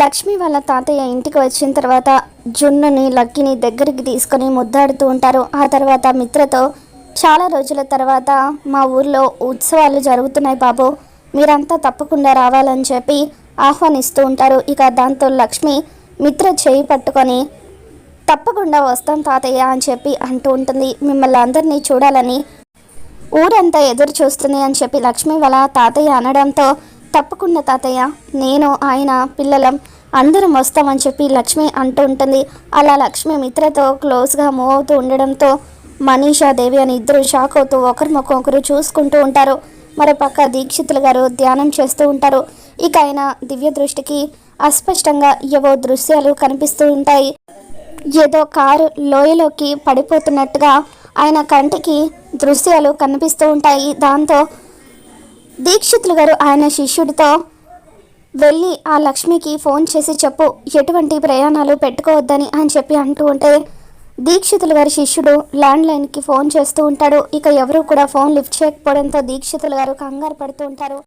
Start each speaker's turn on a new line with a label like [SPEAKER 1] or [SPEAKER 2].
[SPEAKER 1] లక్ష్మి వాళ్ళ తాతయ్య ఇంటికి వచ్చిన తర్వాత జున్నుని లక్కిని దగ్గరికి తీసుకొని ముద్దాడుతూ ఉంటారు. ఆ తర్వాత మిత్రతో చాలా రోజుల తర్వాత మా ఊర్లో ఉత్సవాలు జరుగుతున్నాయి బాబు. మీరంతా తప్పకుండా రావాలని చెప్పి ఆహ్వానిస్తూ ఉంటారు. ఇక దాంతో లక్ష్మి మిత్ర చేయి పట్టుకొని తప్పకుండా వస్తాం తాతయ్య అని చెప్పి అంటూ ఉంటుంది. మిమ్మల్ని అందరినీ చూడాలని ఊరంతా ఎదురు చూస్తుంది అని చెప్పి లక్ష్మి వాళ్ళ తాతయ్య అనడంతో తప్పకుండా తాతయ్య నేను ఆయన పిల్లలం అందరం వస్తామని చెప్పి లక్ష్మి అంటూ ఉంటుంది. అలా లక్ష్మి మిత్రతో క్లోజ్గా మూవ్ అవుతూ ఉండడంతో మనీషా దేవి అని ఇద్దరు షాక్ అవుతూ ఒకరినొకొకరు చూసుకుంటూ ఉంటారు. మరోపక్క దీక్షితులు గారు ధ్యానం చేస్తూ ఉంటారు. ఇక ఆయన దివ్య దృష్టికి అస్పష్టంగా ఏవో దృశ్యాలు కనిపిస్తూ ఉంటాయి. ఏదో కారు లోయలోకి పడిపోతున్నట్టుగా ఆయన కంటికి దృశ్యాలు కనిపిస్తూ ఉంటాయి. దాంతో దీక్షితులు గారు ఆయన శిష్యుడితో వెళ్ళి ఆ లక్ష్మికి ఫోన్ చేసి చెప్పు ఎటువంటి ప్రయాణాలు పెట్టుకోవద్దని అని చెప్పి అంటూ ఉంటే దీక్షితులు గారి శిష్యుడు ల్యాండ్ లైన్కి ఫోన్ చేస్తూ ఉంటాడు. ఇక ఎవరు కూడా ఫోన్ లిఫ్ట్ చేయకపోవడంతో దీక్షితులు గారు కంగారు పడుతూ ఉంటారు.